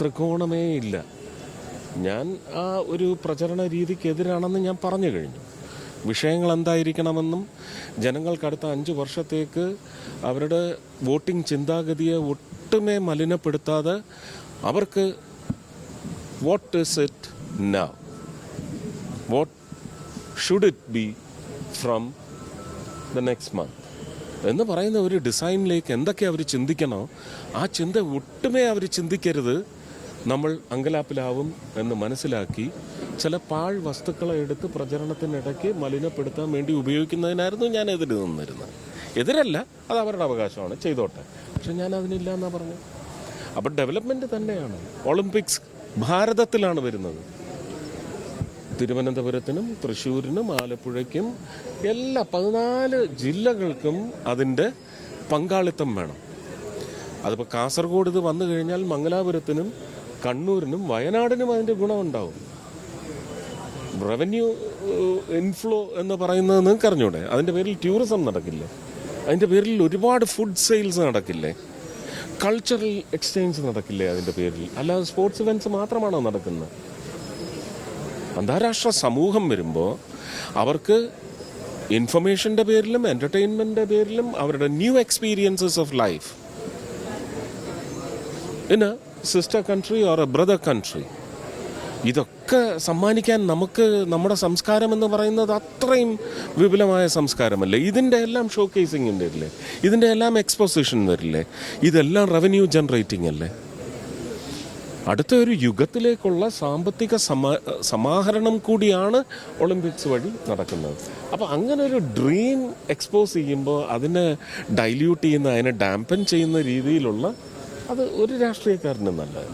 ത്രികോണമേ ഇല്ല. ഞാൻ ആ ഒരു പ്രചരണ രീതിക്കെതിരാണെന്ന് ഞാൻ പറഞ്ഞു കഴിഞ്ഞു. വിഷയങ്ങൾ എന്തായിരിക്കണമെന്നും ജനങ്ങൾക്കടുത്ത അഞ്ച് വർഷത്തേക്ക് അവരുടെ വോട്ടിംഗ് ചിന്താഗതിയെ ഒട്ടുമേ മലിനപ്പെടുത്താതെ അവർക്ക് what is it now what should it be from the next month എന്ന് പറയുന്ന ഒരു ഡിസൈനിലേക്ക് എന്തൊക്കെ അവർ ചിന്തിക്കണോ ആ ചിന്ത ഒട്ടുമേ അവർ ചിന്തിക്കരുത്. നമ്മൾ അങ്കലാപ്പിലാവും എന്ന് മനസ്സിലാക്കി ചില പാഴ് വസ്തുക്കളെ എടുത്ത് പ്രചരണത്തിനിടയ്ക്ക് മലിനപ്പെടുത്താൻ വേണ്ടി ഉപയോഗിക്കുന്നതിനായിരുന്നു ഞാൻ എതിര് നിന്നിരുന്നത്. എതിരല്ല അത് അവരുടെ അവകാശമാണ്. ചെയ്തോട്ടെ. പക്ഷെ ഞാൻ അതിനില്ല എന്നാ പറഞ്ഞു അപ്പം ഡെവലപ്മെന്റ് തന്നെയാണ്. ഒളിമ്പിക്സ് ഭാരതത്തിലാണ് വരുന്നത്. തിരുവനന്തപുരത്തിനും തൃശ്ശൂരിനും ആലപ്പുഴയ്ക്കും എല്ലാ പതിനാല് ജില്ലകൾക്കും അതിന്റെ പങ്കാളിത്തം വേണം. അതിപ്പോൾ കാസർഗോഡ് ഇത് വന്നു കഴിഞ്ഞാൽ മംഗലാപുരത്തിനും കണ്ണൂരിനും വയനാടിനും അതിന്റെ ഗുണമുണ്ടാവും. റവന്യൂ ഇൻഫ്ലോ എന്ന് പറയുന്നത് നിങ്ങൾക്ക് അറിഞ്ഞൂടെ? അതിന്റെ പേരിൽ ടൂറിസം നടക്കില്ലേ? അതിന്റെ പേരിൽ ഒരുപാട് ഫുഡ് സെയിൽസ് നടക്കില്ലേ? കൾച്ചറൽ എക്സ്ചേഞ്ച് നടക്കില്ലേ അതിന്റെ പേരിൽ? അല്ലാതെ സ്പോർട്സ് ഇവന്റ്സ് മാത്രമാണോ നടക്കുന്നത്? അന്താരാഷ്ട്ര സമൂഹം വരുമ്പോൾ അവർക്ക് ഇൻഫർമേഷന്റെ പേരിലും എന്റർടൈൻമെന്റെ പേരിലും അവരുടെ new experiences of life a sister country or a brother country ഇതൊക്കെ സമ്മാനിക്കാൻ നമുക്ക് നമ്മുടെ സംസ്കാരം എന്ന് പറയുന്നത് അത്രയും വിപുലമായ സംസ്കാരമല്ലേ? ഇതിന്റെ എല്ലാം ഷോ കേസിങ് വരില്ലേ ഇതിന്റെ എല്ലാം എക്സ്പോസിഷൻ വരില്ലേ ഇതെല്ലാം റവന്യൂ ജനറേറ്റിംഗ് അല്ലേ? അടുത്ത ഒരു യുഗത്തിലേക്കുള്ള സാമ്പത്തിക സമാ സമാഹരണം കൂടിയാണ് ഒളിമ്പിക്സ് വഴി നടക്കുന്നത്. അപ്പോൾ അങ്ങനെ ഒരു ഡ്രീം എക്സ്പോസ് ചെയ്യുമ്പോൾ അതിനെ ഡൈല്യൂട്ട് ചെയ്യുന്ന അതിനെ ഡാമ്പൻ ചെയ്യുന്ന രീതിയിലുള്ള അത് ഒരു രാഷ്ട്രീയക്കാരനും നല്ലത്.